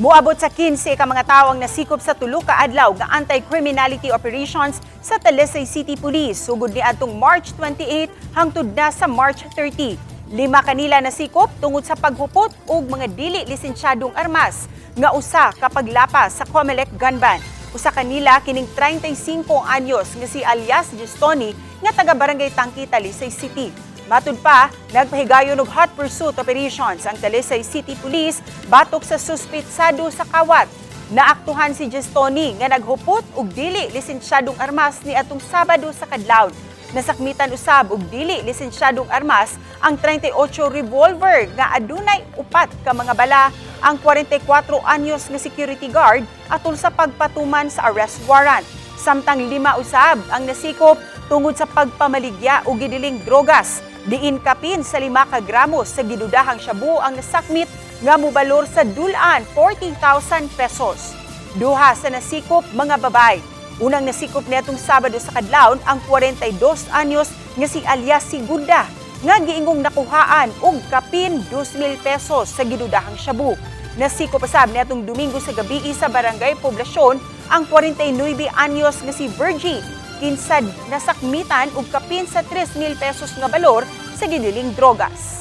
Muabot sa 15 ka mga tawo ang nasikop sa tulo ka adlaw nga anti-criminality operations sa Talisay City Police sugod ni atong March 28 hangtod na sa March 30. Lima kanila nasikop tungod sa paghupot og mga dili lisensyadong armas nga usa kapag lapas sa Comelec gun ban. Usa kanila kining 35 anyos nga si alias Gestoni nga taga Barangay Tangki, Talisay City. Matud pa, nagpahigayon og hot pursuit operations ang Talisay City Police batok sa suspitsado sa kawat. Naaktuhan si Gestoni nga naghupot og dili lisensyadong armas ni atong Sabado sa kadlawon. Nasakmitan usab og dili lisensyadong armas ang 38 revolver nga adunay upat ka mga bala ang 44 anyos nga security guard atol sa pagpatuman sa arrest warrant. Samtang lima usab ang nasikop tungod sa pagpamaligya o gidiling drogas. Diin kapin sa lima ka gramos sa gidudahang shabu ang nasakmit nga mubalor sa dulan 40,000 pesos. Duha sa nasikop mga babay. Unang nasikop netong Sabado sa kadlawon ang 42 anyos nga si alias Sigunda nga giingong nakuhaan og kapin 2,000 pesos sa gidudahang shabu. Nasikop asab netong Domingo sa gabi sa Barangay Poblasyon ang 49 anyos nga si Virgie kinsad nasakmitan og kapin sa 3,000 pesos nga balor sa gidiling drogas.